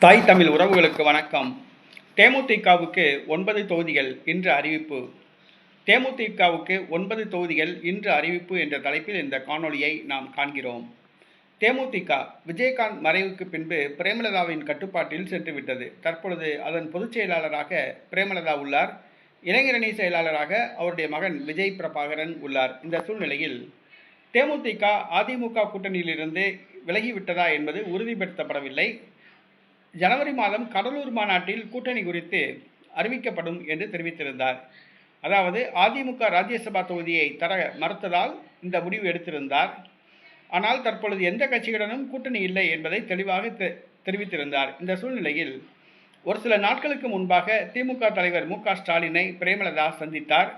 தாய் தமிழ் உறவுகளுக்கு வணக்கம். தேமுதிகவுக்கு ஒன்பது தொகுதிகள் இன்று அறிவிப்பு. தேமுதிகவுக்கு ஒன்பது தொகுதிகள் இன்று அறிவிப்பு என்ற தலைப்பில் இந்த காணொளியை நாம் காண்கிறோம். தேமுதிக விஜயகாந்த் மறைவுக்கு பின்பு பிரேமலதாவின் கட்டுப்பாட்டில் சென்றுவிட்டது. தற்பொழுது அதன் பொதுச் செயலாளராக பிரேமலதா உள்ளார். இளைஞரணி செயலாளராக அவருடைய மகன் விஜய் பிரபாகரன் உள்ளார். இந்த சூழ்நிலையில் தேமுதிக அதிமுக கூட்டணியிலிருந்து விலகிவிட்டதா என்பது உறுதிப்படுத்தப்படவில்லை. ஜனவரி மாதம் கடலூர் மாநாட்டில் கூட்டணி குறித்து அறிவிக்கப்படும் என்று தெரிவித்திருந்தார். அதாவது அதிமுக ராஜ்யசபா தொகுதியை தர மறுத்ததால் இந்த முடிவு எடுத்திருந்தார். ஆனால் தற்பொழுது எந்த கட்சியுடனும் கூட்டணி இல்லை என்பதை தெளிவாக தெ- தெரிவித்திருந்தார். இந்த சூழ்நிலையில் ஒரு சில நாட்களுக்கு முன்பாக திமுக தலைவர் மு ஸ்டாலினை பிரேமலதா சந்தித்தார்.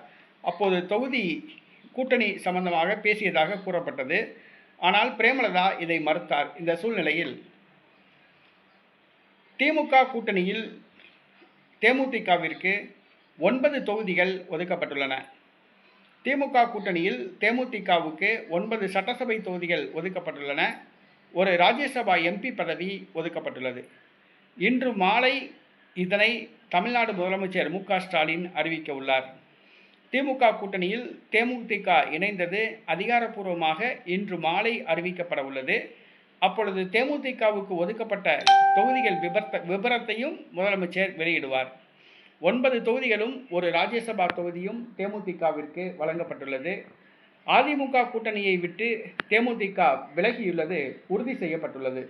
அப்போது தொகுதி கூட்டணி சம்பந்தமாக பேசியதாக கூறப்பட்டது. ஆனால் பிரேமலதா இதை மறுத்தார். இந்த சூழ்நிலையில் திமுக கூட்டணியில் தேமுதிகவிற்கு ஒன்பது தொகுதிகள் ஒதுக்கப்பட்டுள்ளன. திமுக கூட்டணியில் தேமுதிகவுக்கு ஒன்பது சட்டசபை தொகுதிகள் ஒதுக்கப்பட்டுள்ளன. ஒரு ராஜ்யசபா எம்பி பதவி ஒதுக்கப்பட்டுள்ளது. இன்று மாலை இதனை தமிழ்நாடு முதலமைச்சர் மு ஸ்டாலின் அறிவிக்க உள்ளார். திமுக கூட்டணியில் தேமுதிக இணைந்தது அதிகாரப்பூர்வமாக இன்று மாலை அறிவிக்கப்பட உள்ளது. அப்பொழுது தேமுதிகவுக்கு ஒதுக்கப்பட்ட தொகுதிகள் விபரத்த விபரத்தையும் முதலமைச்சர் வெளியிடுவார். ஒன்பது தொகுதிகளும் ஒரு ராஜ்யசபா தொகுதியும் தேமுதிகவிற்கு வழங்கப்பட்டுள்ளது. அதிமுக கூட்டணியை விட்டு தேமுதிக விலகியுள்ளது உறுதி செய்யப்பட்டுள்ளது.